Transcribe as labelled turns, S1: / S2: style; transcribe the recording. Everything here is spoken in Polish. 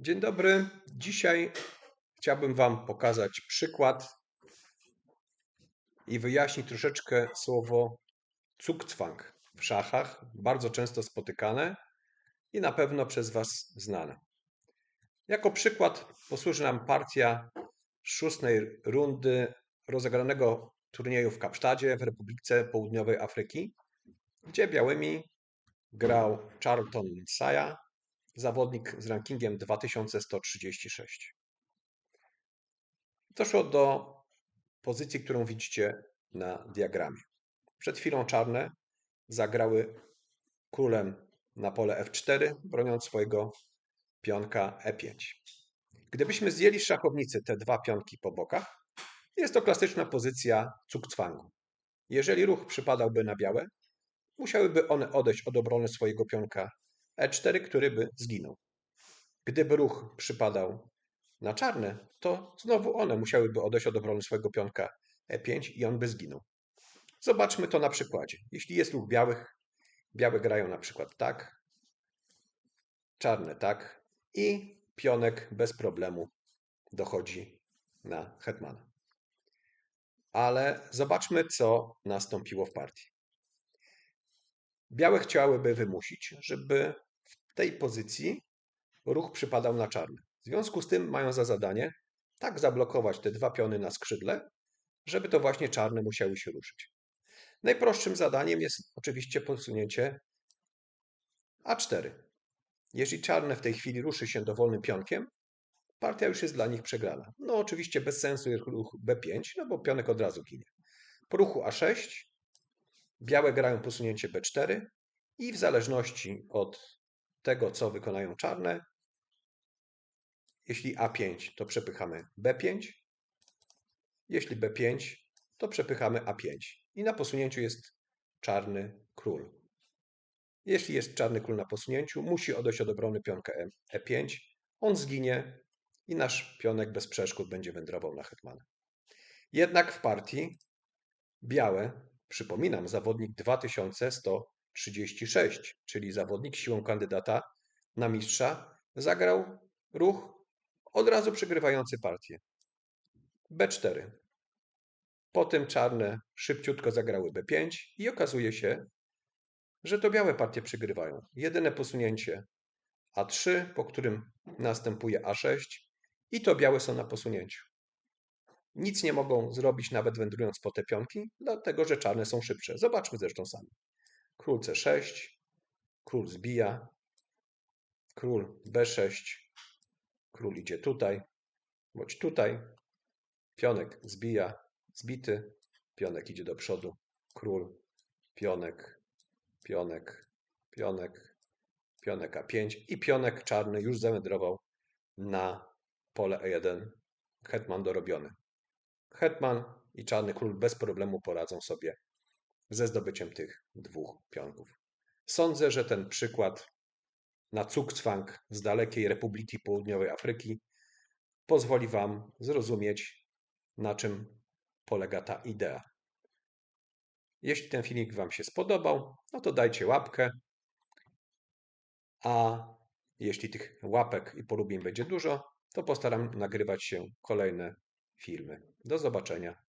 S1: Dzień dobry. Dzisiaj chciałbym Wam pokazać przykład i wyjaśnić troszeczkę słowo Zugzwang w szachach, bardzo często spotykane i na pewno przez Was znane. Jako przykład posłuży nam partia szóstej rundy rozegranego turnieju w Kapsztadzie w Republice Południowej Afryki, gdzie białymi grał Charlton Saya, zawodnik z rankingiem 2136. Doszło do pozycji, którą widzicie na diagramie. Przed chwilą czarne zagrały królem na pole F4, broniąc swojego pionka E5. Gdybyśmy zdjęli z szachownicy te dwa pionki po bokach, jest to klasyczna pozycja cukcwangu. Jeżeli ruch przypadałby na białe, musiałyby one odejść od obrony swojego pionka E4, który by zginął. Gdyby ruch przypadał na czarne, to znowu one musiałyby odejść od obrony swojego pionka E5 i on by zginął. Zobaczmy to na przykładzie. Jeśli jest ruch białych, białe grają na przykład tak, czarne tak i pionek bez problemu dochodzi na hetmana. Ale zobaczmy, co nastąpiło w partii. Białe chciałyby wymusić, żeby tej pozycji ruch przypadał na czarny. W związku z tym mają za zadanie tak zablokować te dwa piony na skrzydle, żeby to właśnie czarne musiały się ruszyć. Najprostszym zadaniem jest oczywiście posunięcie A4. Jeśli czarne w tej chwili ruszy się dowolnym pionkiem, partia już jest dla nich przegrana. No oczywiście bez sensu jest ruch B5, no bo pionek od razu ginie. Po ruchu A6 białe grają posunięcie B4 i w zależności od tego, co wykonają czarne. Jeśli A5, to przepychamy B5. Jeśli B5, to przepychamy A5. I na posunięciu jest czarny król. Jeśli jest czarny król na posunięciu, musi odejść od obrony pionka E5. On zginie i nasz pionek bez przeszkód będzie wędrował na hetmana. Jednak w partii białe, przypominam, zawodnik 2100 36, czyli zawodnik siłą kandydata na mistrza, zagrał ruch od razu przegrywający partię. B4. Potem czarne szybciutko zagrały B5 i okazuje się, że to białe partie przegrywają. Jedyne posunięcie A3, po którym następuje A6 i to białe są na posunięciu. Nic nie mogą zrobić, nawet wędrując po te pionki, dlatego że czarne są szybsze. Zobaczmy zresztą sami. Król C6, król zbija, król B6, król idzie tutaj, bądź tutaj, pionek zbija, zbity, pionek idzie do przodu, król, pionek, pionek, pionek, pionek A5 i pionek czarny już zawędrował na pole E1. Hetman dorobiony. Hetman i czarny król bez problemu poradzą sobie ze zdobyciem tych dwóch pionków. Sądzę, że ten przykład na Zugzwang z dalekiej Republiki Południowej Afryki pozwoli Wam zrozumieć, na czym polega ta idea. Jeśli ten filmik Wam się spodobał, no to dajcie łapkę, a jeśli tych łapek i polubień będzie dużo, to postaram nagrywać się kolejne filmy. Do zobaczenia.